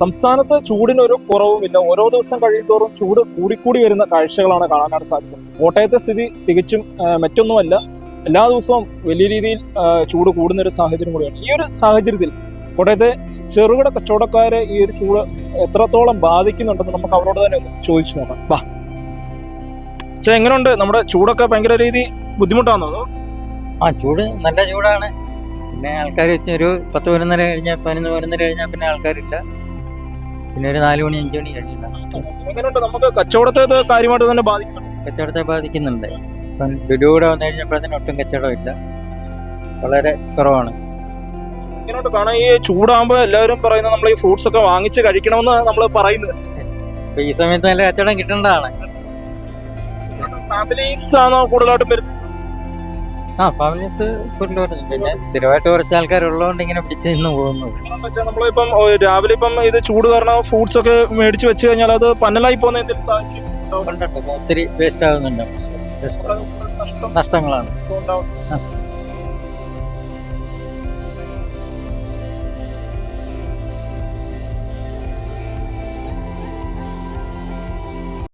സംസ്ഥാനത്ത് ചൂടിനൊരു കുറവുമില്ല ഓരോ ദിവസം കഴിയുമോറും ചൂട് കൂടിക്കൂടി വരുന്ന കാഴ്ചകളാണ് കാണാനായിട്ട് സാധിക്കുന്നത്. കോട്ടയത്തെ സ്ഥിതി തികച്ചും മറ്റൊന്നുമല്ല. എല്ലാ ദിവസവും വലിയ രീതിയിൽ ചൂട് കൂടുന്ന ഒരു സാഹചര്യം കൂടിയാണ്. ഈ ഒരു സാഹചര്യത്തിൽ കോട്ടയത്തെ ചെറുകിട കച്ചവടക്കാരെ ഈ ഒരു ചൂട് എത്രത്തോളം ബാധിക്കുന്നുണ്ടെന്ന് നമുക്ക് അവരോട് തന്നെ ഒന്ന് ചോദിച്ചു നോക്കാം. വാ. ചേ എങ്ങനെയുണ്ട് നമ്മുടെ ചൂടൊക്കെ ഭയങ്കര രീതി ബുദ്ധിമുട്ടാണോ അതോ? ആ ചൂട് നല്ല ചൂടാണ്. പിന്നെ ആൾക്കാർ ഒരു പത്ത് പതിനൊന്നര കഴിഞ്ഞാൽ പതിനൊന്ന് പതിനൊന്നര കഴിഞ്ഞാൽ പിന്നെ ആൾക്കാരില്ല. പിന്നെ ഒരു നാല് മണി അഞ്ച് മണി എങ്ങനെയുണ്ട്? നമുക്ക് കച്ചവടത്തെ ഇത് കാര്യമായിട്ട് തന്നെ ബാധിക്കുന്നുണ്ട്. കച്ചവടത്തെ ബാധിക്കുന്നുണ്ട്. ഇപ്പം ലുലു കൂടെ വന്നു കഴിഞ്ഞപ്പോഴത്തേനും ഒട്ടും കച്ചവടമില്ല. വളരെ കുറവാണ്. എങ്ങനെയുണ്ട്? കാരണം ഈ ചൂടാകുമ്പോൾ എല്ലാവരും പറയുന്നത് നമ്മൾ ഈ ഫ്രൂട്ട്സ് ഒക്കെ വാങ്ങിച്ച് കഴിക്കണമെന്ന് നമ്മൾ പറയുന്നത്. ഇപ്പൊ ഈ സമയത്ത് നല്ല കച്ചവടം കിട്ടേണ്ടതാണ്. ഫാമിലീസ് ആണോ കൂടുതലായിട്ടും വരുന്നത്? ആ ഫാമിലീസ് കൊണ്ടുവരുന്നുണ്ട് വരുന്നു പിന്നെ സ്ഥിരമായിട്ട് കുറച്ച് ആൾക്കാരുള്ളതുകൊണ്ട് ഇങ്ങനെ പിടിച്ച് നിന്ന് പോകുന്നത് വെച്ചാൽ നമ്മളിപ്പം രാവിലെ ഇപ്പം ഇത് ചൂട് കാരണം ഫ്രൂട്ട്സ് ഒക്കെ മേടിച്ച് വെച്ച് കഴിഞ്ഞാൽ അത് പന്നലായി പോകുന്ന എന്തെങ്കിലും സാഹചര്യം? ഒത്തിരി വേസ്റ്റ് ആകുന്നുണ്ട് നഷ്ടങ്ങളാണ്.